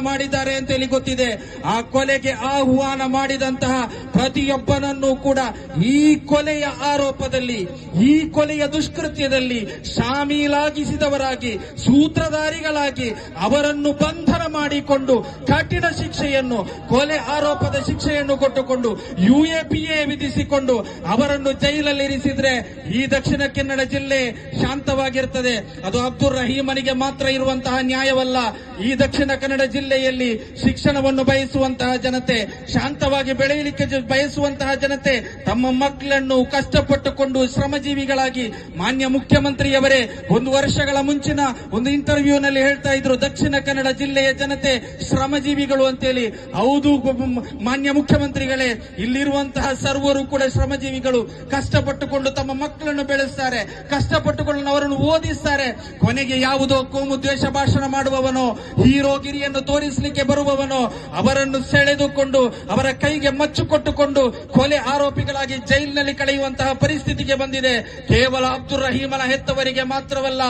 ಮಾಡಿದ್ದಾರೆ ಅಂತ ಹೇಳಿ ಗೊತ್ತಿದೆ. ಆ ಕೊಲೆಗೆ ಆಹ್ವಾನ ಮಾಡಿದಂತಹ ಪ್ರತಿಯೊಬ್ಬನನ್ನು ಕೂಡ ಈ ಕೊಲೆಯ ಆರೋಪದಲ್ಲಿ, ಈ ಕೊಲೆಯ ದುಷ್ಕೃತ್ಯದಲ್ಲಿ ಶಾಮೀಲಾಗಿಸಿದವರಾಗಿ, ಸೂತ್ರಧಾರಿಗಳಾಗಿ ಅವರನ್ನು ಬಂಧನ ಮಾಡಿಕೊಂಡು ಕಠಿಣ ಶಿಕ್ಷೆಯನ್ನು, ಕೊಲೆ ಆರೋಪದ ಶಿಕ್ಷೆಯನ್ನು ಕೊಟ್ಟುಕೊಂಡು ಯುಎಪಿಎ ವಿಧಿಸಿಕೊಂಡು ಅವರನ್ನು ಜೈಲಲ್ಲಿ ಇರಿಸಿದ್ರೆ ಈ ದಕ್ಷಿಣ ಕನ್ನಡ ಜಿಲ್ಲೆ ಶಾಂತವಾಗಿರ್ತದೆ. ಅದು ಅಬ್ದುಲ್ ರಹೀಮನಿಗೆ ಮಾತ್ರ ಇರುವಂತಹ ನ್ಯಾಯವಲ್ಲ. ಈ ದಕ್ಷಿಣ ಕನ್ನಡ ಜಿಲ್ಲೆಯಲ್ಲಿ ಶಿಕ್ಷಣವನ್ನು ಬಯಸುವಂತಹ ಜನತೆ, ಶಾಂತವಾಗಿ ಬೆಳೆಯಲಿಕ್ಕೆ ಬಯಸುವಂತಹ ಜನತೆ, ತಮ್ಮ ಮಕ್ಕಳನ್ನು ಕಷ್ಟಪಟ್ಟುಕೊಂಡು ಶ್ರಮಜೀವಿಗಳಾಗಿ ಮಾನ್ಯ ಮುಖ್ಯಮಂತ್ರಿಯವರೇ ಒಂದು ವರ್ಷಗಳ ಮುಂಚಿನ ಒಂದು ಇಂಟರ್ವ್ಯೂನಲ್ಲಿ ಹೇಳ್ತಾ ಇದ್ರು, ದಕ್ಷಿಣ ಕನ್ನಡ ಜಿಲ್ಲೆಯ ಜನತೆ ಶ್ರಮಜೀವಿಗಳು ಅಂತೇಳಿ. ಹೌದು ಮಾನ್ಯ ಮುಖ್ಯಮಂತ್ರಿಗಳೇ, ಇಲ್ಲಿರುವಂತಹ ಸರ್ವರು ಕೂಡ ಶ್ರಮಜೀವಿಗಳು. ಕಷ್ಟಪಟ್ಟುಕೊಂಡು ತಮ್ಮ ಮಕ್ಕಳನ್ನು ಬೆಳೆಸ್ತಾರೆ ಕಷ್ಟಪಟ್ಟುಕೊಂಡು ಅವರನ್ನು ಓದಿಸ್ತಾರೆ. ಕೊನೆಗೆ ಯಾವುದೋ ಕೋಮು ದ್ವೇಷ ಭಾಷಣ ಮಾಡುವವನೋ ಹೀರೋಗಿರಿಯನ್ನು ತೋರಿಸಲಿಕ್ಕೆ ಬರುವವನು ಅವರನ್ನು ಸೆಳೆದುಕೊಂಡು ಅವರ ಕೈಗೆ ಮಚ್ಚು ಕೊಟ್ಟುಕೊಂಡು ಕೊಲೆ ಆರೋಪಿಗಳಾಗಿ ಜೈಲಿನಲ್ಲಿ ಕಳೆಯುವಂತಹ ಪರಿಸ್ಥಿತಿಗೆ ಬಂದಿದೆ. ಕೇವಲ ಅಬ್ದುಲ್ ರಹೀಮನ ಹೆತ್ತವರಿಗೆ ಮಾತ್ರವಲ್ಲ,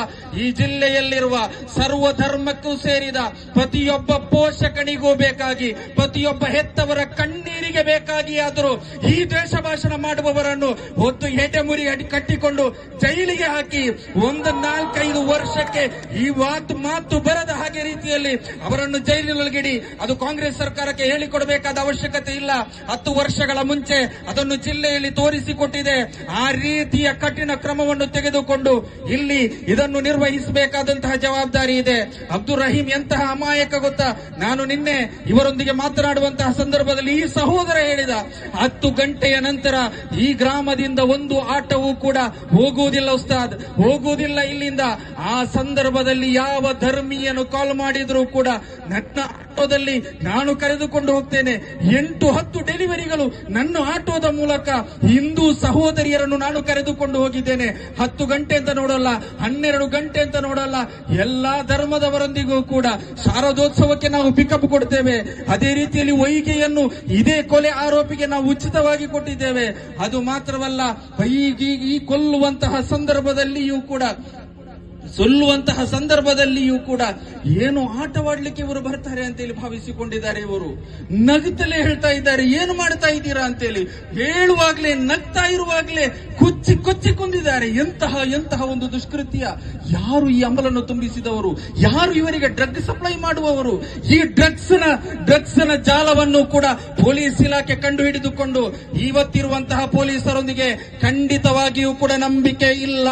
ಈ ಜಿಲ್ಲೆಯಲ್ಲಿರುವ ಸರ್ವ ಧರ್ಮಕ್ಕೂ ಸೇರಿದ ಪ್ರತಿಯೊಬ್ಬ ಪೋಷಕನಿಗೂ ಬೇಕಾಗಿ, ಪ್ರತಿಯೊಬ್ಬ ಹೆತ್ತವರ ಕಣ್ಣೀರಿಗೆ ಬೇಕಾಗಿ ಆದರೂ ಈ ದ್ವೇಷ ಭಾಷಣ ಮಾಡುವವರನ್ನು ಹೊತ್ತು ಎಟೆ ಮುರಿ ಕಟ್ಟಿಕೊಂಡು ಜೈಲಿಗೆ ಹಾಕಿ ಒಂದು ನಾಲ್ಕೈದು ವರ್ಷಕ್ಕೆ ಈ ವಾತ್ ಮಾತು ಬರದ ಹಾಗೆ ರೀತಿಯಲ್ಲಿ ಅವರನ್ನು ಜೈಲಿನೊಳಗಿಡಿ. ಅದು ಕಾಂಗ್ರೆಸ್ ಸರ್ಕಾರಕ್ಕೆ ಹೇಳಿಕೊಡಬೇಕಾದ ಅವಶ್ಯಕತೆ ಇಲ್ಲ. ಹತ್ತು ವರ್ಷಗಳ ಮುಂಚೆ ಅದನ್ನು ಜಿಲ್ಲೆಯಲ್ಲಿ ತೋರಿಸಿಕೊಟ್ಟಿದೆ. ಆ ರೀತಿಯ ಕಠಿಣ ಕ್ರಮವನ್ನು ತೆಗೆದುಕೊಂಡು ಇಲ್ಲಿ ಇದನ್ನು ನಿರ್ವಹಿಸಬೇಕಾದಂತಹ ಜವಾಬ್ದಾರಿ ಇದೆ. ಅಬ್ದುಲ್ ರಹೀಂ ಎಂತಹ ಅಮಾಯಕ ಗೊತ್ತಾ? ನಾನು ನಿನ್ನೆ ಇವರೊಂದಿಗೆ ಮಾತನಾಡುವಂತಹ ಸಂದರ್ಭದಲ್ಲಿ ಈ ಸಹೋದರ ಹೇಳಿದ, ಹತ್ತು ಗಂಟೆಯ ನಂತರ ಈ ಗ್ರಾಮದಿಂದ ಒಂದು ಆಟವೂ ಕೂಡ ಹೋಗುವುದಿಲ್ಲ ಉಸ್ತಾದ್. ಹೋಗುವುದಿಲ್ಲ ಇಲ್ಲಿಂದ. ಆ ಸಂದರ್ಭದಲ್ಲಿ ಯಾವ ಧರ್ಮೀಯನು ಕಾಲ್ ಮಾಡಿದ್ರು ಕೂಡ ನನ್ನ ಆಟೋದಲ್ಲಿ ನಾನು ಕರೆದುಕೊಂಡು ಹೋಗ್ತೇನೆ. ಎಂಟು ಹತ್ತು ಡೆಲಿವರಿಗಳು ನನ್ನ ಆಟೋದ ಮೂಲಕ ಹಿಂದೂ ಸಹೋದರಿಯರನ್ನು ನಾನು ಕರೆದುಕೊಂಡು ಹೋಗಿದ್ದೇನೆ. ಹತ್ತು ಗಂಟೆ ಅಂತ ನೋಡಲ್ಲ, ಹನ್ನೆರಡು ಗಂಟೆ ಅಂತ ನೋಡಲ್ಲ, ಎಲ್ಲಾ ಧರ್ಮದವರೊಂದಿಗೂ ಕೂಡ ಶಾರದೋತ್ಸವಕ್ಕೆ ನಾವು ಪಿಕಪ್ ಕೊಡ್ತೇವೆ. ಅದೇ ರೀತಿಯಲ್ಲಿ ವೈಗೆಯನ್ನು ಇದೇ ಕೊಲೆ ಆರೋಪಿಗೆ ನಾವು ಉಚಿತವಾಗಿ ಕೊಟ್ಟಿದ್ದೇವೆ. ಅದು ಮಾತ್ರವಲ್ಲ ಈ ಕೊಲ್ಲುವಂತಹ ಸಂದರ್ಭದಲ್ಲಿಯೂ ಕೂಡ ಸೊಲ್ಲುವಂತಹ ಸಂದರ್ಭದಲ್ಲಿಯೂ ಕೂಡ ಏನು ಆಟವಾಡ್ಲಿಕ್ಕೆ ಇವರು ಬರ್ತಾರೆ ಅಂತೇಳಿ ಭಾವಿಸಿಕೊಂಡಿದ್ದಾರೆ ಇವರು. ನಗುತ್ತಲೇ ಹೇಳ್ತಾ ಇದ್ದಾರೆ, ಏನು ಮಾಡ್ತಾ ಇದ್ದೀರಾ? ಅಂತೇಳಿ ಹೇಳುವಾಗ್ಲೇ, ನಗ್ತಾ ಇರುವಾಗ್ಲೇ ಕೊಚ್ಚಿ ಕೊಚ್ಚಿ ಕುಂದಿದ್ದಾರೆ. ಎಂತಹ ಎಂತಹ ಒಂದು ದುಷ್ಕೃತ್ಯ. ಯಾರು ಈ ಅಮಲನ್ನು ತುಂಬಿಸಿದವರು? ಯಾರು ಇವರಿಗೆ ಡ್ರಗ್ ಸಪ್ಲೈ ಮಾಡುವವರು? ಈ ಡ್ರಗ್ಸ್ನ ಡ್ರಗ್ಸ್ ಜಾಲವನ್ನು ಕೂಡ ಪೊಲೀಸ್ ಇಲಾಖೆ ಕಂಡು ಹಿಡಿದುಕೊಂಡು ಇವತ್ತಿರುವಂತಹ ಪೊಲೀಸರೊಂದಿಗೆ ಖಂಡಿತವಾಗಿಯೂ ಕೂಡ ನಂಬಿಕೆ ಇಲ್ಲ.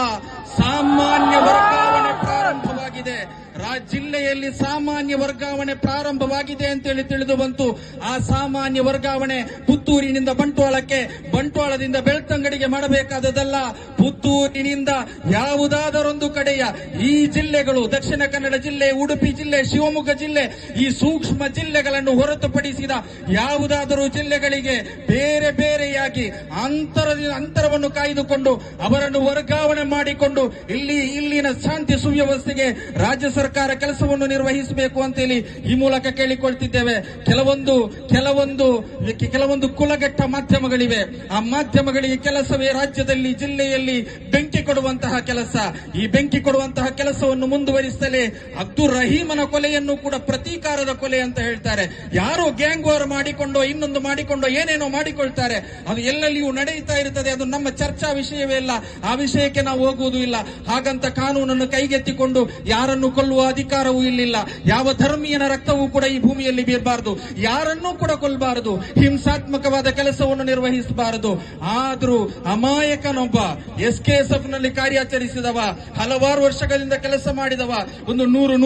ಸಾಮಾನ್ಯ ವರ್ಗಾವಣೆ ಪ್ರಾರಂಭವಾಗಿದೆ. ಜಿಲ್ಲೆಯಲ್ಲಿ ಸಾಮಾನ್ಯ ವರ್ಗಾವಣೆ ಪ್ರಾರಂಭವಾಗಿದೆ ಅಂತೇಳಿ ತಿಳಿದು ಬಂತು. ಆ ಸಾಮಾನ್ಯ ವರ್ಗಾವಣೆ ಪುತ್ತೂರಿನಿಂದ ಬಂಟ್ವಾಳಕ್ಕೆ, ಬಂಟ್ವಾಳದಿಂದ ಬೆಳ್ತಂಗಡಿಗೆ ಮಾಡಬೇಕಾದದಲ್ಲ ಪುತ್ತೂರಿನಿಂದ ಯಾವುದಾದರೊಂದು ಕಡೆಯ ಈ ಜಿಲ್ಲೆಗಳು, ದಕ್ಷಿಣ ಕನ್ನಡ ಜಿಲ್ಲೆ, ಉಡುಪಿ ಜಿಲ್ಲೆ, ಶಿವಮೊಗ್ಗ ಜಿಲ್ಲೆ, ಈ ಸೂಕ್ಷ್ಮ ಜಿಲ್ಲೆಗಳನ್ನು ಹೊರತುಪಡಿಸಿದ ಯಾವುದಾದರೂ ಜಿಲ್ಲೆಗಳಿಗೆ ಬೇರೆ ಬೇರೆಯಾಗಿ ಅಂತರದಿಂದ ಅಂತರವನ್ನು ಕಾಯ್ದುಕೊಂಡು ಅವರನ್ನು ವರ್ಗಾವಣೆ ಮಾಡಿಕೊಂಡು ಇಲ್ಲಿ, ಇಲ್ಲಿನ ಶಾಂತಿ ಸುವ್ಯವಸ್ಥೆಗೆ ರಾಜ್ಯ ಕೆಲಸವನ್ನು ನಿರ್ವಹಿಸಬೇಕು ಅಂತೇಳಿ ಈ ಮೂಲಕ ಕೇಳಿಕೊಳ್ತಿದ್ದೇವೆ. ಕೆಲವೊಂದು ಕೆಲವೊಂದು ಕೆಲವೊಂದು ಕುಲಘಟ್ಟ ಮಾಧ್ಯಮಗಳಿವೆ. ಆ ಮಾಧ್ಯಮಗಳಿಗೆ ಕೆಲಸವೇ ರಾಜ್ಯದಲ್ಲಿ, ಜಿಲ್ಲೆಯಲ್ಲಿ ಬೆಂಕಿ ಕೊಡುವಂತಹ ಕೆಲಸ. ಈ ಬೆಂಕಿ ಕೊಡುವಂತಹ ಕೆಲಸವನ್ನು ಮುಂದುವರಿಸಲೇ ಅಬ್ದುಲ್ ರಹೀಮನ ಕೊಲೆಯನ್ನು ಕೂಡ ಪ್ರತೀಕಾರದ ಕೊಲೆ ಅಂತ ಹೇಳ್ತಾರೆ. ಯಾರೋ ಗ್ಯಾಂಗ್ ವಾರ್ ಮಾಡಿಕೊಂಡು, ಇನ್ನೊಂದು ಮಾಡಿಕೊಂಡು, ಏನೇನೋ ಮಾಡಿಕೊಳ್ತಾರೆ. ಅದು ಎಲ್ಲೆಲ್ಲಿಯೂ ನಡೆಯುತ್ತಾ ಇರುತ್ತದೆ, ಅದು ನಮ್ಮ ಚರ್ಚಾ ವಿಷಯವೇ ಇಲ್ಲ ಆ ವಿಷಯಕ್ಕೆ ನಾವು ಹೋಗುವುದು ಇಲ್ಲ. ಹಾಗಂತ ಕಾನೂನನ್ನು ಕೈಗೆತ್ತಿಕೊಂಡು ಯಾರನ್ನು ಕೊಲ್ಲುವ ಅಧಿಕಾರವೂ ಇಲ್ಲಿಲ್ಲ. ಯಾವ ಧರ್ಮೀಯನ ರಕ್ತವೂ ಕೂಡ ಈ ಭೂಮಿಯಲ್ಲಿ ಬೀರಬಾರದು. ಯಾರನ್ನೂ ಕೂಡ ಕೊಲ್ಲಬಾರದು. ಹಿಂಸಾತ್ಮಕವಾದ ಕೆಲಸವನ್ನು ನಿರ್ವಹಿಸಬಾರದು. ಆದ್ರೂ ಅಮಾಯಕನೊಬ್ಬ ಎಸ್ ಕೆ ಎಸ್ ಎಫ್ನಲ್ಲಿ ಕಾರ್ಯಾಚರಿಸಿದವ, ಹಲವಾರು ವರ್ಷಗಳಿಂದ ಕೆಲಸ ಮಾಡಿದವ, ಒಂದು ನೂರು